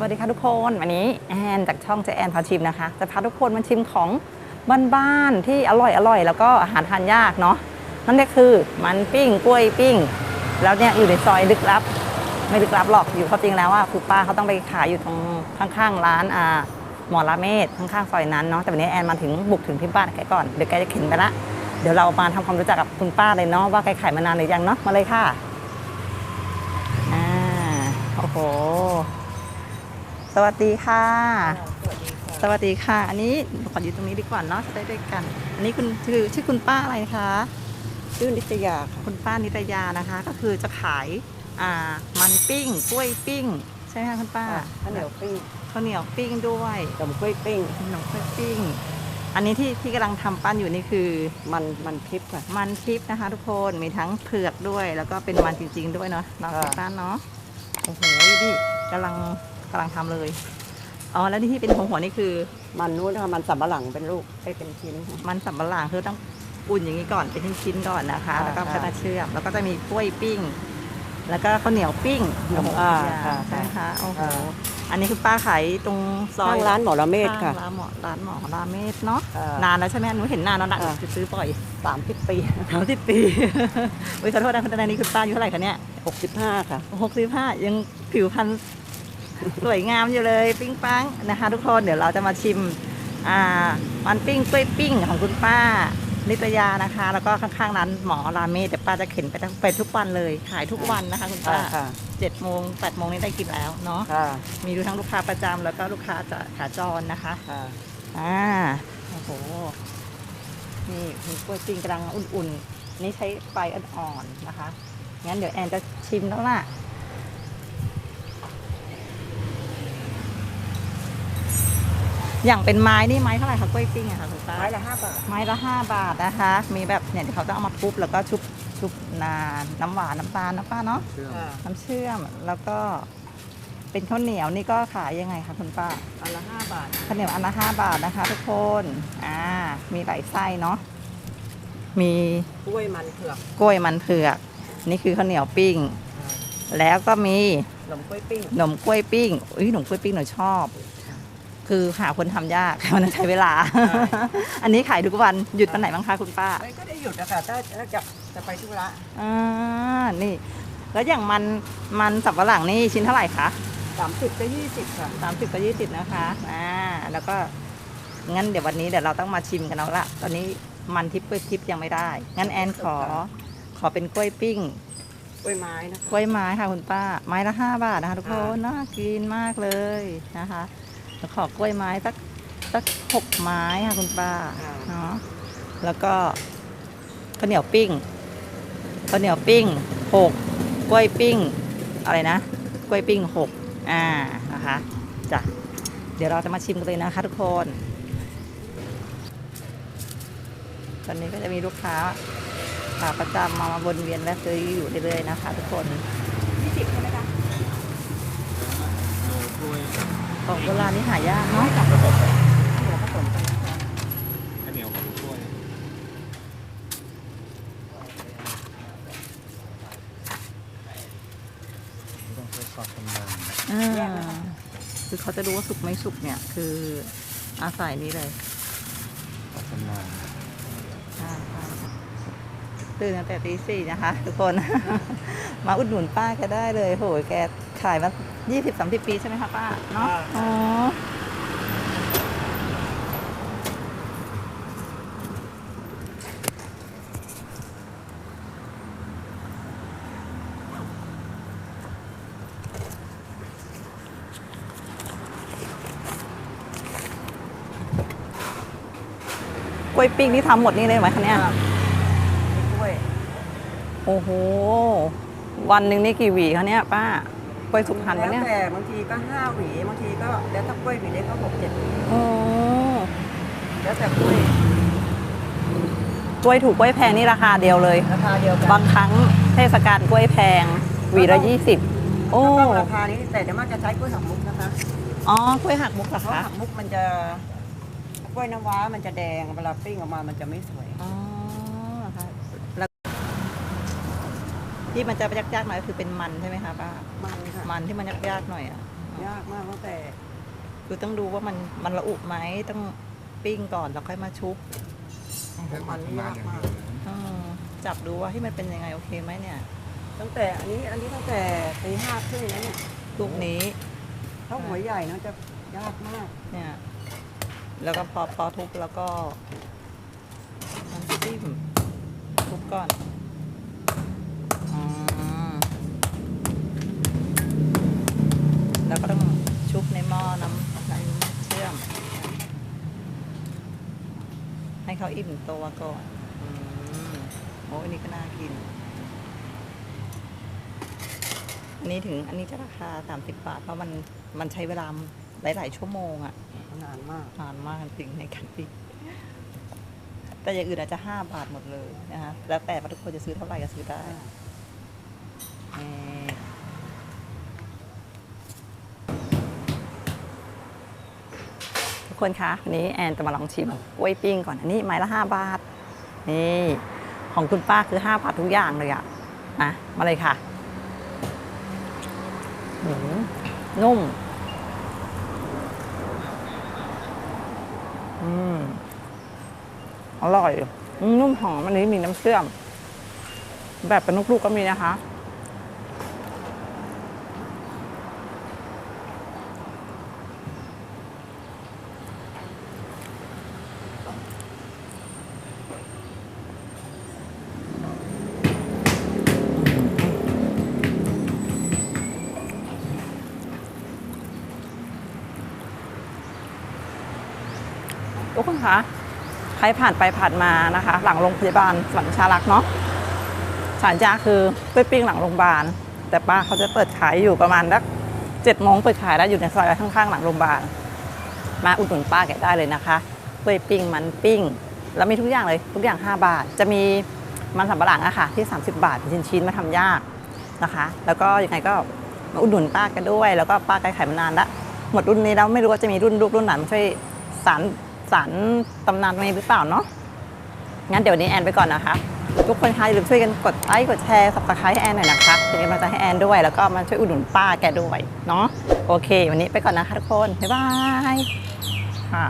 สวัสดีค่ะทุกคนวันนี้แอนจากช่องเจแอนพาชิมนะคะจะพาทุกคนมาชิมของบ้านๆที่อร่อยอร่อยแล้วก็อาหารทานยากเนาะนั่นก็คือมันปิ้งกล้วยปิ้ง แล้วเนี่ยอยู่ในซอยลึกลับ ไม่ลึกลับหรอกอยู่เขามจริงแล้วว่าคือป้าเขาต้องไปขายอยู่ตรงข้างๆร้านอ่าหมอลาเมศข้างๆซอยนั้นเนาะแต่วันนี้แอนมาถึงบุกถึงที่บ้านแกก่อนเดี๋ยวแกจะเข็นไปละเดี๋ยวเรามาทำความรู้จักกับคุณป้าเลยเนาะว่าแกขายมานานหรือยังเนาะมาเลยค่ะอ่าโอ้โห วัสดีค่ะ สวัสดีค่ะ อันนี้ขออยู่ตรงนี้ดีกว่าเนาะจะได้ด้วยกัน อันนี้คุณชื่อชื่อคุณป้าอะไรคะชื่อนิตยาค่ะคุณป้านิตยานะคะ ก็คือจะขายอ่ามันปิ้งกล้วยปิ้ง ใช่ไหมคะคุณป้าข้าวเหนียวปิ้งข้าวเหนียวปิ้งด้วยขนมกล้วยปิ้งขนมกล้วยปิ้ง อันนี้ที่ที่กำลังทำปั้นอยู่นี่คือมันมันพริบค่ะมันทิพย์นะคะ ทุกคนมีทั้งเผือกด้วย แล้วก็เป็นมันจริง ๆ ด้วยเนาะเราค่ะปั้นเนาะโอ้โหนี่กำลัง กำลังทำเลย อ๋อ แล้วที่เป็นหัวหัวๆนี่คือ มันนู้นนะคะมันสำปะหลังเป็นลูกให้เป็นชิ้นค่ะมันสำปะหลังคือต้องอุ่นอย่างนี้ก่อนเป็นชิ้นๆก่อนนะคะค่ะแล้วก็ค่ะพัฒนาเชื่อม แล้วก็จะมีกล้วยปิ้ง แล้วก็ข้าวเหนียวปิ้งอ่าโอ้โหค่ะใช่ไหมคะโอ้โหอ่าอันนี้คือป้าขายตรงซอยข้างร้านหมอละเมศค่ะข้างร้านหมอร้านหมอราเมศเนาะอ่านนานแล้วใช่ไหมหนูเห็นนานแล้วนะอ่าจะซื้อบ่อยสามสิบปีสามสิบปีอุ้ยขอโทษนะคุณตานี้คุณป้าอายุเท่าไหร่คะเนี่ยหกสิบห้าค่ะหกสิบห้ายังผิวพรรณ สวยงามอยู่เลยปิ้งปังนะคะ ทุกคนเดี๋ยวเราจะมาชิมอ่ามันปิ้งกล้วยปิ้งของคุณป้านิตยานะคะ แล้วก็ข้างๆร้านหมอราเมศเดี๋ยวป้าจะเข็นไปทั้งไปทุกวันเลยขายทุกวันนะคะคุณป้าค่ะ เจ็ดโมงแปดโมงนี้ได้กินแล้วเนาะค่ะ มีดูทั้งลูกค้าประจำแล้วก็ลูกค้าจะขาจรนะคะค่ะอ่าโอ้โหนี่มีกล้วยปิ้งกำลังอุ่นๆนี่ใช้ไฟอ่อนๆนะคะงั้นเดี๋ยวแอนจะชิมแล้วล่ะ อย่างเป็นไม้นี่ไม้เท่าไหร่คะกล้วยปิ้งอะคะคุณป้าไม้ละห้าบาทไม้ละห้าบาทนะคะ มีแบบเนี่ยที่เขาจะเอามาปุ๊บแล้วก็ชุบชุบนาน้ำหวานน้ำตาลนะป้าเนาะค่ะน้ำเชื่อมแล้วก็เป็นข้าวเหนียวนี่ก็ขายยังไงคะคุณป้าอันละห้าบาทข้าวเหนียวอันละห้าบาทนะคะ ทุกคนอ่ามีหลายไส้เนาะมีกล้วยมันเผือกกล้วยมันเผือก นี่คือข้าวเหนียวปิ้ง แล้วก็มีขนมกล้วยปิ้งขนมกล้วยปิ้งอุ้ยขนมกล้วยปิ้งหนูชอบ คือหาคนทำยากมันใช้เวลา อันนี้ขายทุกวันหยุดวันไหนบ้างคะคุณป้าไม่ก็ได้หยุดนะคะถ้าถ้าจะจะไปธุระอ่านี่ แล้วอย่างมันมันสับปะหลังนี่ชิ้นเท่าไหร่คะสามสิบก็ยี่สิบค่ะสามสิบกับยี่สิบนะคะอ่าแล้วก็งั้นเดี๋ยววันนี้เดี๋ยวเราต้องมาชิมกันแล้วละตอนนี้มันทิพย์กล้วยทิพย์ยังไม่ได้ งั้นแอนขอ ขอเป็นกล้วยปิ้งกล้วยไม้นะคะกล้วยไม้ค่ะคุณป้า ไม้ละห้าบาทนะคะทุกคนน่ากินมากเลยนะคะ แล้วขอกล้วยไม้สักสักหกไม้ค่ะคุณป้าเนาะแล้วก็ข้าวเหนียวปิ้งข้าวเหนียวปิ้งหกกล้วยปิ้งอะไรนะ กล้วยปิ้งหกอ่านะคะจ้ะเดี๋ยวเราจะมาชิมกันเลยนะคะทุกคน ตอนนี้ก็จะมีลูกค้าขาประจำมามาวนเวียนและซื้ออยู่เรื่อยๆนะคะทุกคนยี่สิบใช่ไหมคะ ของโบราณนี่หายากเนาะเหลือผสมกันนะคะข้าวเหนียวกับกล้วย ต้องใช้ซอสนานอ่าคือเขาจะรู้ว่าสุกไม่สุกเนี่ย คืออาศัยนี้เลยซอสนานใช่ใช่ตื่นตั้งแต่ตีสี่นะคะ ทุกคน มาอุดหนุนป้าแกได้เลยโหยแก ขายมายี่สิบสามสิบปีใช่ไหมคะป้าเนาะอ๋อกล้วยปิ้งที่ทำหมดนี่เลยไหมคะเนี่ยกล้วย โอ้โห วันหนึ่งนี่กี่หวีคะเนี่ยป้า กล้วยสุกหันปะเนี่ยแล้วแต่บางทีก็ห้าหวีบางทีก็แล้วถ้ากล้วยหวีเล็กก็หกเจ็ดหวีโอ้แล้วแต่กล้วยกล้วยถูกกล้วยแพงนี่ราคาเดียวเลย ราคาเดียวกันบางครั้งเทศกาลกล้วยแพงหวีละยี่สิบโอ้ก็ราคานี้แต่เดี๋ยวมากจะใช้กล้วยหักมุกนะคะอ๋อกล้วยหักมุกเหรอเพราะคะหักมุกมันจะกล้วยน้ำว้ามันจะแดงเวลาปิ้งออกมามันจะไม่สวยอ๋อเหรอคะแล้ว ที่มันจะยากๆหน่อยก็คือเป็นมันใช่ไหมคะป้ามันค่ะมันที่มันยากๆหน่อยอะอ๋อยากมากตั้งแต่ คือต้องดูว่ามันมันระอุไหมต้องปิ้งก่อนแล้วค่อยมาชุบต้องใช้ความชำนาญอย่างเดียวเลยอืมจับดูว่าให้มันเป็นยังไงโอเคไหมเนี่ย ตั้งแต่อันนี้อันนี้ตั้งแต่ตีห้าครึ่งแล้วเนี่ยลูกนี้ถ้าหัวใหญ่นะจะยากมาก เนี่ย แล้วก็พอพอทุบแล้วก็น้ำจิ้มทุบก่อนอืมแล้วก็ต้องชุบในหม้อน้ำน้ำเชื่อม ให้ เขาอิ่มตัวก่อนอืมโอ้อันนี้ก็น่ากิน อันนี้ถึงอันนี้จะราคา 30 บาท เพราะมันมันใช้เวลาหลาย ๆ ชั่วโมงอะนานมากนานมากจริงๆในการปิ้งแต่อย่างอื่นอาจจะ 5 บาทหมดเลยนะคะแล้วแต่ว่าทุกคนจะซื้อเท่าไหร่ก็ซื้อได้นี่ทุ กคนคะวันนี้แอนจะมาลองชิมกล้วยปิ้งก่อนอันนี้ไม้ละ 5 บาท นี่ของคุณป้าคือ 5 บาททุกอย่างเลยอะนะมาเลยค่ะนุ่มอืมอร่อย นุ่มหอมอันนี้มีน้ำเชื่อม แบบเป็นลูกๆก็มีนะคะ คะ ใครผ่านไปผ่านมานะคะ หลังโรงพยาบาลสวรรชาลักเนาะสารยาคือกล้วยปิ้งหลังโรงพยาบาล แต่ป้าเขาจะเปิดขายอยู่ประมาณสักเจ็ดโมงเปิดขายแล้วอยู่ในซอยข้างๆ หลังโรงพยาบาล มาอุดหนุนป้าแกได้เลยนะคะกล้วยปิ้งมันปิ้ง แล้วมีทุกอย่างเลยทุกอย่าง 5 บาท จะมีมันสำปะหลังอะค่ะที่ 30 บาทเป็นชิ้นๆมาทำยากนะคะ แล้วก็ยังไงก็มาอุดหนุนป้ากันด้วย แล้วก็ป้าแกขายมานานละหมดรุ่นนี้แล้วไม่รู้ว่าจะมีรุ่นลูกรุ่นหลานมาช่วยสาร สารตำนานนี้หรือเปล่าเนาะงั้นเดี๋ยววันนี้แอนไปก่อนนะคะ ทุกคนคะอย่าลืมช่วยกันกดไลค์กดแชร์สับสไครต์ให้แอนหน่อยนะคะเป็นกำลังใจให้แอนด้วยแล้วก็มาช่วยอุดหนุนป้าแกด้วยเนาะโอเค วันนี้ไปก่อนนะคะทุกคนบ๊ายบายค่ะ